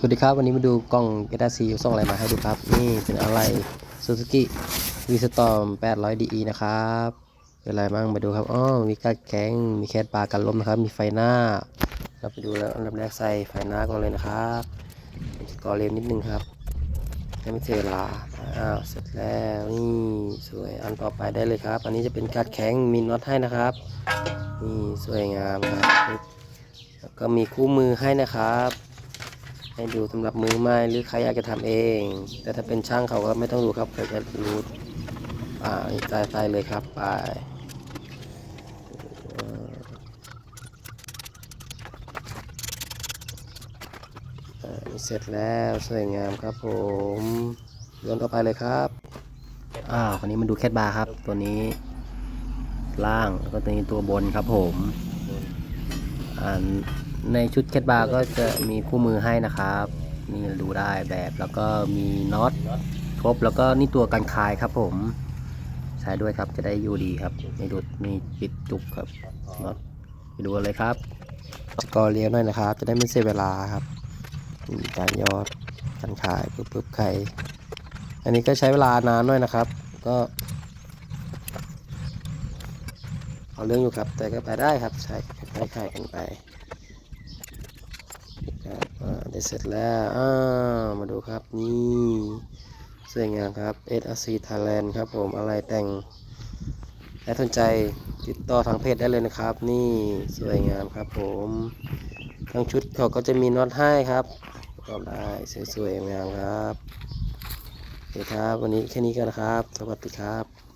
สวัสดีครับ วันนี้มาดูกล้องเอดาซีส่งอะไรมาให้ดูครับ นี่เป็นอะไรซูซูกิวีสตอม 800 DE นะครับเป็นอะไรบ้างมาดูครับอ๋อมีการแข็งมีแคสปลากันลมนะครับ มีไฟหน้า เราไปดูแล้วอันดับแรกใส่ไฟหน้าก่อนเลยนะครับก่อเร็วนิดนึงครับให้ไม่เสียเวลาอ้าวเสร็จแล้วนี่สวยอันต่อไปได้เลยครับ อันนี้จะเป็นกาดแข็งมีน็อตให้นะครับนี่สวยงามครับแล้วก็มีคู่มือให้นะครับ ให้ดูสำหรับมือใหม่หรือใครอยากจะทำเอง แต่ถ้าเป็นช่างเขาก็ไม่ต้องดูครับเขาจะรู้อ่าใส่ใส่เลยครับไปเอ่ออ่านี่เสร็จแล้วสวยงามครับผมโยนต่อไปเลยครับอ้าวคนนี้มาดูแคทบาร์ครับ ตัวนี้ ล่างแล้วก็ตัวนี้ตัวบนครับผมอ่า ในชุดแคทบาร์ก็จะมีคู่มือให้นะครับ นี่ดูได้แบบแล้วก็มีน็อตครบแล้วก็นี่ตัวกันคายครับผม ใช้ด้วยครับจะได้อยู่ดีครับไม่ดุดไม่ปิดจุกครับน็อตไปดูกันเลยครับกอเลี้ยวหน่อยนะครับ จะได้ไม่เสียเวลาครับมีการยอดกันคายปึ๊บปึ๊บไข่อันนี้ก็ใช้เวลานานหน่อยนะครับ ก็เอาเรื่องอยู่ครับ แต่ก็ไปได้ครับ ใช้คล้ายๆกันไปคาได้ เสร็จแล้วอ่ามาดูครับนี่สวยงามครับ SRC Thailand ครับผมอะไรแต่งและสนใจติดต่อทางเพจได้เลยนะครับ นี่สวยงามครับผมทั้งชุดเขาก็จะมีน็อตให้ครับประกอบได้สวยๆงามครับโอเคครับ วันนี้แค่นี้กันนะครับ สวัสดีครับ